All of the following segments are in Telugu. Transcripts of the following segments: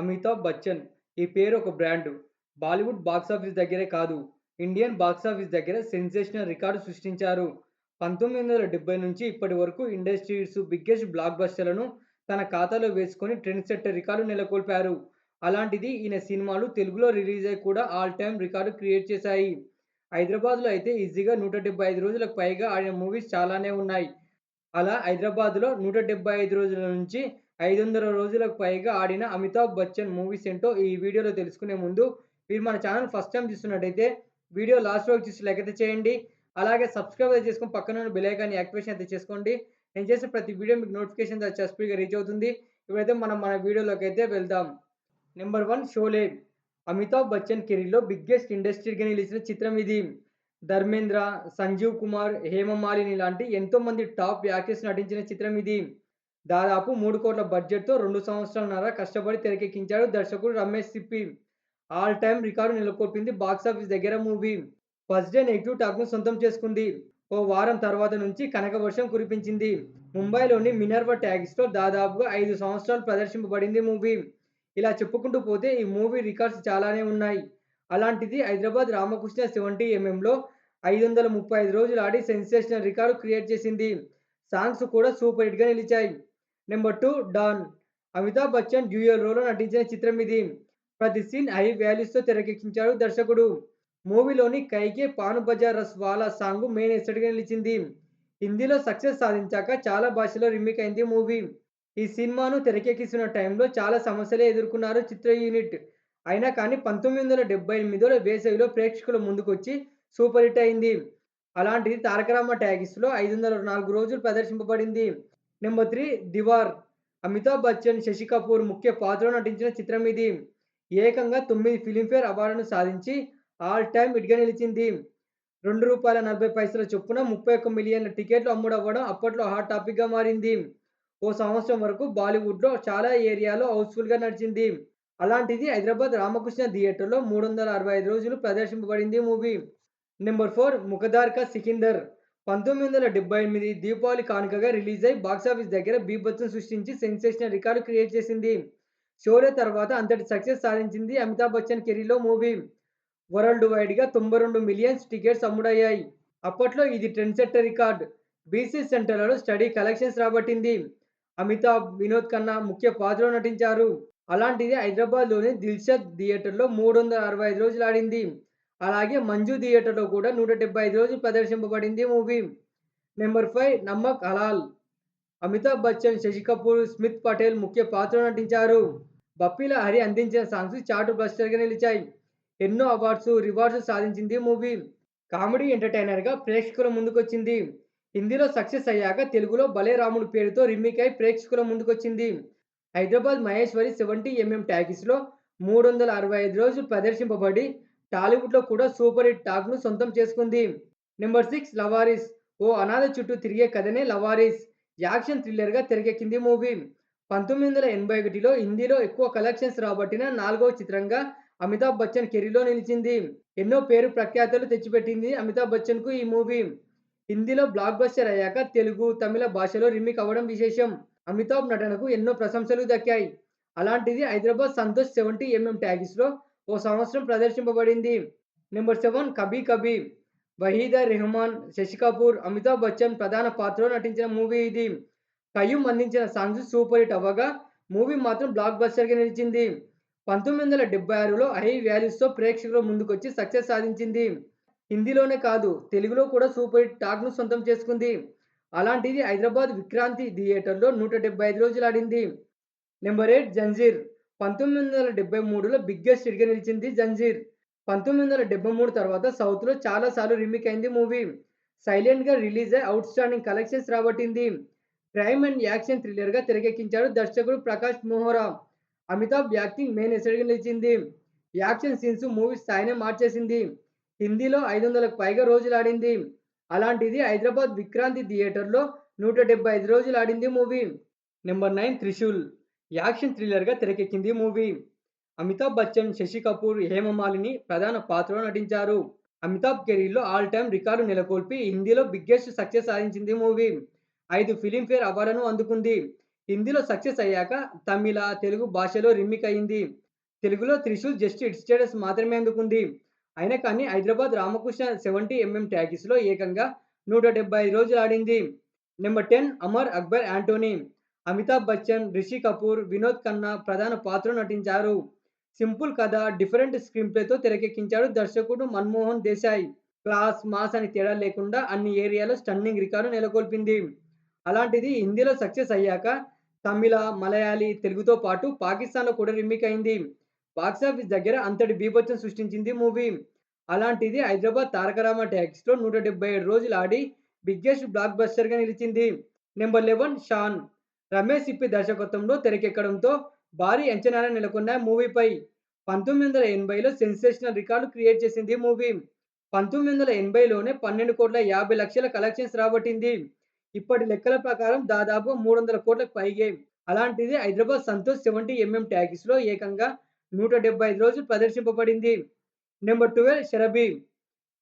అమితాబ్ బచ్చన్. ఈ పేరు ఒక బ్రాండ్. బాలీవుడ్ బాక్సాఫీస్ దగ్గరే కాదు ఇండియన్ బాక్సాఫీస్ దగ్గర సెన్సేషనల్ రికార్డు సృష్టించారు. పంతొమ్మిది వందల డెబ్బై నుంచి ఇప్పటి వరకు ఇండస్ట్రీస్ బిగ్గెస్ట్ బ్లాక్ బస్టర్లను తన ఖాతాలో వేసుకొని ట్రెండ్ సెట్టర్ రికార్డు నెలకొల్పారు. అలాంటిది ఈయన సినిమాలు తెలుగులో రిలీజ్ అయి కూడా ఆల్ టైమ్ రికార్డు క్రియేట్ చేశాయి. హైదరాబాద్లో అయితే ఈజీగా నూట డెబ్బై ఐదు రోజులకు పైగా ఆడిన మూవీస్ చాలానే ఉన్నాయి. అలా హైదరాబాద్లో నూట డెబ్బై ఐదు రోజుల నుంచి ఐదు వందల రోజులకు పైగా ఆడిన అమితాబ్ బచ్చన్ మూవీస్ ఏంటో ఈ వీడియోలో తెలుసుకునే ముందు మీరు మన ఛానల్ ఫస్ట్ టైం చూస్తున్నట్టయితే వీడియో లాస్ట్ వరకు చూసి లెక్క చేయండి. అలాగే సబ్స్క్రైబ్ అయితే పక్కన ఉన్న యాక్టివేషన్ అయితే చేసుకోండి. నేను చేసే ప్రతి వీడియో మీకు నోటిఫికేషన్ స్పీడ్గా రీచ్ అవుతుంది. ఇప్పుడైతే మనం మన వీడియోలోకి అయితే వెళ్దాం. Number one Sholay. Amitabh Bachchan కెరీర్లో బిగ్గెస్ట్ ఇండస్ట్రీగా నిలిచిన చిత్రం ఇది. ధర్మేంద్ర సంజీవ్ కుమార్ హేమమాలిని లాంటి ఎంతోమంది టాప్ యాక్టర్స్ నటించిన చిత్రం ఇది. దాదాపు మూడు కోట్ల బడ్జెట్తో రెండు సంవత్సరాలన్నర కష్టపడి తెరకెక్కించాడు దర్శకుడు Ramesh Sippy. All time record నెలకొల్పింది box office దగ్గర మూవీ. ఫస్ట్ డే నెగిటివ్ టాక్ను సొంతం చేసుకుంది. ఓ వారం తర్వాత నుంచి కనక వర్షం కురిపించింది. ముంబైలోని మినర్వా ట్యాగిస్లో దాదాపుగా ఐదు సంవత్సరాలు ప్రదర్శింపబడింది మూవీ. ఇలా చెప్పుకుంటూ పోతే ఈ మూవీ రికార్డ్స్ చాలానే ఉన్నాయి. అలాంటిది హైదరాబాద్ రామకృష్ణ సెవెంటీ ఎంఎంలో ఐదు వందల ముప్పై ఐదు రోజులు ఆడి సెన్సేషనల్ రికార్డు క్రియేట్ చేసింది. సాంగ్స్ కూడా సూపర్ హిట్గా నిలిచాయి. Number two Don Amitabh Bachchan dual రోల్లో నటించిన చిత్రం ఇది. ప్రతి సీన్ హై వాల్యూస్తో తెరకెక్కించాడు దర్శకుడు. మూవీలోని కైకే పాను బజార్ రస్ వాలా సాంగ్ మెయిన్ ఎస్టెడ్గా నిలిచింది. హిందీలో సక్సెస్ సాధించాక చాలా భాషలో రిమేక్ అయింది మూవీ. ఈ సినిమాను తెరకెక్కిస్తున్న టైంలో చాలా సమస్యలే ఎదుర్కొన్నారు చిత్ర యూనిట్. అయినా కానీ పంతొమ్మిది వందల డెబ్బై ఎనిమిదిలో వేసవిలో ప్రేక్షకుల ముందుకొచ్చి సూపర్ హిట్ అయింది. అలాంటిది తారకరామ ట్యాగిస్లో ఐదు వందల నాలుగు రోజులు ప్రదర్శింపబడింది. Number three Deewar. Amitabh Bachchan Shashi Kapoor ముఖ్య పాత్రలో నటించిన చిత్రం ఇది. ఏకంగా తొమ్మిది ఫిలింఫేర్ అవార్డును సాధించి ఆల్ టైమ్ ఇట్గా నిలిచింది. రెండు రూపాయల నలభై పైసల చొప్పున ముప్పై ఒక్క మిలియన్ల టికెట్లు అమ్ముడవ్వడం అప్పట్లో హాట్ టాపిక్గా మారింది. ఓ సంవత్సరం వరకు బాలీవుడ్లో చాలా ఏరియాలో హౌస్ఫుల్గా నడిచింది. అలాంటిది హైదరాబాద్ రామకృష్ణ థియేటర్లో మూడు వందల అరవై ఐదు రోజులు ప్రదర్శింపబడింది movie. Number four Muqaddar Ka Sikandar. పంతొమ్మిది వందల డెబ్బై ఎనిమిది దీపావళి కానుకగా రిలీజ్ అయి బాక్సాఫీస్ దగ్గర బీభత్సం సృష్టించి సెన్సేషనల్ రికార్డు క్రియేట్ చేసింది. షోలే తర్వాత అంతటి సక్సెస్ సాధించింది అమితాబ్ బచ్చన్ కెరీర్లో మూవీ. వరల్డ్ వైడ్గా తొంభై రెండు మిలియన్స్ టికెట్స్ అమ్ముడయ్యాయి. అప్పట్లో ఇది ట్రెండ్ సెట్టర్ రికార్డ్. బీసీ సెంటర్లలో స్టడీ కలెక్షన్స్ రాబట్టింది. అమితాబ్ వినోద్ ఖన్నా ముఖ్య పాత్రలో నటించారు. అలాంటిది హైదరాబాద్లోని దిల్షద్ థియేటర్లో మూడు వందల అరవై ఐదు రోజులు ఆడింది. అలాగే మంజు థియేటర్లో కూడా నూట డెబ్బై ఐదు రోజులు ప్రదర్శింపబడింది movie. Number five Namak Halaal. Amitabh Bachchan Shashi Kapoor Smita Patil ముఖ్య పాత్రలో నటించారు. బప్పీల హరి అందించిన సాంగ్స్ చాటు బస్టర్గా నిలిచాయి. ఎన్నో అవార్డ్స్ రివార్డ్స్ సాధించింది మూవీ. కామెడీ ఎంటర్టైనర్గా ప్రేక్షకుల ముందుకొచ్చింది. హిందీలో సక్సెస్ అయ్యాక తెలుగులో భలే రాముడు పేరుతో రిమేక్ అయి ప్రేక్షకుల ముందుకొచ్చింది. హైదరాబాద్ మహేశ్వరి సెవెంటీ ఎంఎం ట్యాగిస్లో మూడు వందల అరవై ఐదు రోజులు ప్రదర్శింపబడి టాలీవుడ్లో కూడా సూపర్ హిట్ టాక్ను సొంతం చేసుకుంది. Number six లవారిస్. ఓ అనాథ చుట్టూ తిరిగే కథనే లవారిస్. యాక్షన్ థ్రిల్లర్గా తెరకెక్కింది మూవీ. పంతొమ్మిది వందల ఎనభై ఒకటిలో హిందీలో ఎక్కువ కలెక్షన్స్ రాబట్టిన నాలుగవ చిత్రంగా అమితాబ్ బచ్చన్ కెరీర్లో నిలిచింది. ఎన్నో పేరు ప్రఖ్యాతలు తెచ్చిపెట్టింది అమితాబ్ బచ్చన్కు ఈ మూవీ. హిందీలో బ్లాక్ బస్టర్ అయ్యాక తెలుగు తమిళ భాషలో రిమేక్ అవ్వడం విశేషం. అమితాబ్ నటనకు ఎన్నో ప్రశంసలు దక్కాయి. అలాంటిది హైదరాబాద్ సంతోష్ సెవెంటీ ఎంఎం ట్యాగిస్లో ఓ సంవత్సరం ప్రదర్శింపబడింది. నెంబర్ సెవెన్ కబీ కబీ వహీదా రెహమాన్ శశి కపూర్ అమితాబ్ బచ్చన్ ప్రధాన పాత్రలో నటించిన మూవీ ఇది. కయ్యూమ్ అందించిన సాంగ్స్ సూపర్ హిట్ అవ్వగా మూవీ మాత్రం బ్లాక్ బస్టర్గా నిలిచింది. పంతొమ్మిది వందల డెబ్బై ఆరులో హై వ్యాల్యూస్తో ప్రేక్షకుల ముందుకొచ్చి సక్సెస్ సాధించింది. హిందీలోనే కాదు తెలుగులో కూడా సూపర్ హిట్ టాక్ను సొంతం చేసుకుంది. అలాంటిది హైదరాబాద్ విక్రాంతి థియేటర్లో నూట డెబ్బై ఐదు రోజులు ఆడింది. నెంబర్ ఎయిట్ జంజీర్ పంతొమ్మిది వందల డెబ్బై మూడులో బిగ్గెస్ట్ హిట్గా నిలిచింది జంజీర్. పంతొమ్మిది వందల డెబ్బై మూడు తర్వాత సౌత్లో చాలాసార్లు రిమేక్ అయింది మూవీ. సైలెంట్గా రిలీజ్ అయి అవుట్ స్టాండింగ్ కలెక్షన్స్ రాబట్టింది. క్రైమ్ అండ్ యాక్షన్ థ్రిల్లర్గా తెరకెక్కించాడు దర్శకుడు ప్రకాష్ మోహరా. అమితాబ్ యాక్టింగ్ మెయిన్ ఎసడిగా నిలిచింది. యాక్షన్ సీన్స్ మూవీ స్థాయినే మార్చేసింది. హిందీలో ఐదు వందలకు పైగా రోజులు ఆడింది అలాంటిది హైదరాబాద్ విక్రాంతి థియేటర్లో నూట డెబ్బై ఐదు రోజులు ఆడింది movie. Number nine Trishul. Action థ్రిల్లర్గా తెరకెక్కింది మూవీ అమితాబ్ బచ్చన్ శశి కపూర్ హేమమాలిని ప్రధాన పాత్రలో నటించారు అమితాబ్ కెరీర్లో ఆల్ టైమ్ రికార్డు నెలకొల్పి హిందీలో బిగ్గెస్ట్ సక్సెస్ సాధించింది మూవీ ఐదు ఫిలింఫేర్ అవార్డును అందుకుంది హిందీలో సక్సెస్ అయ్యాక తమిళ, తెలుగు భాషలో రిమిక్ అయింది. తెలుగులో 'త్రిశూల్' జస్ట్ ఇట్ స్టేటస్ మాత్రమే అందుకుంది. అయినా కానీ హైదరాబాద్ రామకృష్ణ 70 ఎంఎం టాకీస్‌లో ఏకంగా 175 రోజులు ఆడింది. Number 10 Amar Akbar Anthony. అమితాబ్ బచ్చన్, రిషి కపూర్, వినోద్ ఖన్నా ప్రధాన పాత్రలో నటించారు. సింపుల్ కథ, డిఫరెంట్ స్క్రీన్ ప్లేతో తెరకెక్కించాడు దర్శకుడు మన్మోహన్ దేశాయ్. క్లాస్, మాస్ అని తేడా లేకుండా అన్ని ఏరియాలో స్టన్నింగ్ రికార్డు నెలకొల్పింది. అలాంటిది హిందీలో సక్సెస్ అయ్యాక తమిళ, మలయాళీ, తెలుగుతో పాటు పాకిస్తాన్‌లో కూడా రిమేక్ అయింది. బాక్సాఫీస్ దగ్గర అంతటి బీభత్సం సృష్టించింది మూవీ. అలాంటిది హైదరాబాద్ తారకరామ ట్యాక్స్లో నూట డెబ్బై ఏడు రోజులు ఆడి బిగ్గెస్ట్ బ్లాక్ బస్టర్‌గా నిలిచింది. నెంబర్ 11 షాన్. రమేష్ సిప్పి దర్శకత్వంలో తెరకెక్కడంతో భారీ అంచనాలు నెలకొన్న మూవీపై. 1980లో సెన్సేషనల్ రికార్డు క్రియేట్ చేసింది మూవీ. 1980లోనే 12,50,00,000 కలెక్షన్స్ రాబట్టింది. ఇప్పటి లెక్కల ప్రకారం దాదాపు 300 కోట్లకు పైగే. అలాంటిది హైదరాబాద్ సంతోష్ 70 ఎంఎం టాకీస్‌లో ఏకంగా 175 రోజులు ప్రదర్శింపబడింది. నెంబర్ 12 షరబీ.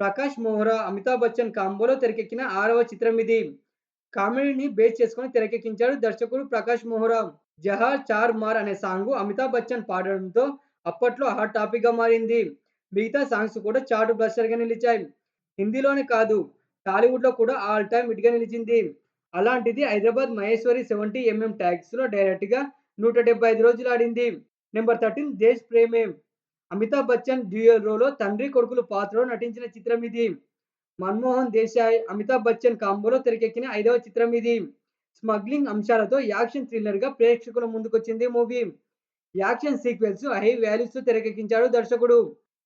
ప్రకాష్ మోహరా అమితాబ్ బచ్చన్ కాంబోలో తెరకెక్కిన ఆరవ చిత్రం ఇది కామెడీని బేస్ చేసుకొని తెరకెక్కించాడు దర్శకుడు ప్రకాష్ మెహ్రా. జహార్ చార్ మార్' అనే సాంగ్ అమితాబ్ బచ్చన్ పాడడంతో అప్పట్లో హాట్ టాపిక్‌గా మారింది. మిగతా సాంగ్స్ కూడా చార్ట్ బస్టర్‌గా నిలిచాయి. హిందీలోనే కాదు టాలీవుడ్‌లో కూడా ఆల్ టైమ్ హిట్‌గా నిలిచింది. అలాంటిది హైదరాబాద్ మహేశ్వరి 70 ఎంఎం నూట డైరెక్ట్‌గా 175 రోజులు ఆడింది. నెంబర్ 13 దేశ్ ప్రేమే. అమితాబ్ బచ్చన్ డ్యూయల్ రోలో తండ్రి, కొడుకులు పాత్రలో నటించిన చిత్రం ఇది మన్మోహన్ దేశాయ్, అమితాబ్ బచ్చన్ కాంబోలో తెరకెక్కిన ఐదవ చిత్రం ఇది స్మగ్లింగ్ అంశాలతో యాక్షన్ థ్రిల్లర్గా ప్రేక్షకుల ముందుకొచ్చింది మూవీ. యాక్షన్ సీక్వెన్స్, హై వాల్యూస్‌తో తెరకెక్కించాడు దర్శకుడు.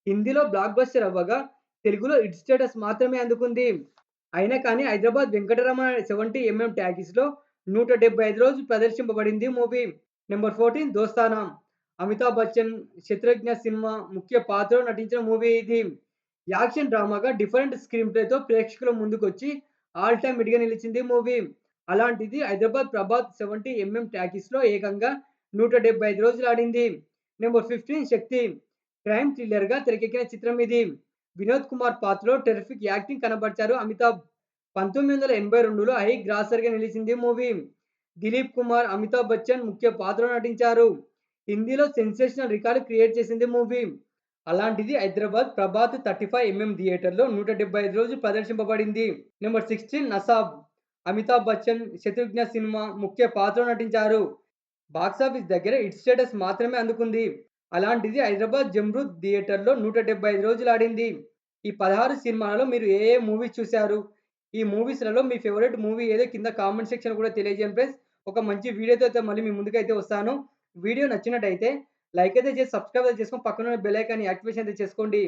హిందీలో బ్లాక్ బస్టర్ అవ్వగా తెలుగులో ఇట్ స్టేటస్ మాత్రమే అందుకుంది. అయినా కానీ హైదరాబాద్ వెంకటరమణ 70 ఎంఎం ట్యాగిస్లో నూట డెబ్బై ఐదు రోజులు ప్రదర్శింపబడింది movie. Number 14 Dostana. Amitabh Bachchan, Shatrughna cinema ముఖ్య పాత్రలో నటించిన మూవీ ఇది. యాక్షన్ డ్రామాగా డిఫరెంట్ స్క్రీన్ ప్లేతో ప్రేక్షకుల ముందుకొచ్చి ఆల్ టైమ్ హిట్‌గా నిలిచింది మూవీ. అలాంటిది హైదరాబాద్ ప్రభాత్ 70 ఎంఎం టాకీస్‌లో ఏకంగా 175 రోజులు ఆడింది. నెంబర్ 15 శక్తి. క్రైమ్ థ్రిల్లర్‌గా తెరకెక్కిన చిత్రం ఇది వినోద్ కుమార్ పాత్రలో టెర్రిఫిక్ యాక్టింగ్ కనబరిచారు అమితాబ్. 1982లో హై గ్రాసర్‌గా నిలిచింది మూవీ. దిలీప్ కుమార్, అమితాబ్ బచ్చన్ ముఖ్య పాత్రలో నటించారు. హిందీలో సెన్సేషనల్ రికార్డు క్రియేట్ చేసింది మూవీ. అలాంటిది హైదరాబాద్ ప్రభాత్ 35 ఎంఎం థియేటర్‌లో 175 రోజులు ప్రదర్శింపబడింది. నెంబర్ 16 నసాబ్. అమితాబ్ బచ్చన్, శత్రుఘ్న సినిమా ముఖ్య పాత్రలో నటించారు. బాక్సాఫీస్ దగ్గర హిట్ స్టేటస్ మాత్రమే అందుకుంది. అలాంటిది హైదరాబాద్ జమ్రూద్ థియేటర్‌లో 175 రోజులు ఆడింది. ఈ 16 సినిమాలలో మీరు ఏ ఏ మూవీస్ చూశారు ఈ మూవీస్‌లలో మీ ఫేవరెట్ మూవీ ఏదో కింద కామెంట్ సెక్షన్ కూడా తెలియజేయండి ఫ్రెండ్స్. ఒక మంచి వీడియోతో అయితే మళ్ళీ మీ ముందుకైతే వస్తాను. వీడియో నచ్చినట్టయితే లైక్ అయితే చేసి సబ్స్క్రైబ్ అయితే చేసుకొని పక్కనున్న బెల్ ఐకాన్ యాక్టివేషన్ అయితే చేసుకోండి.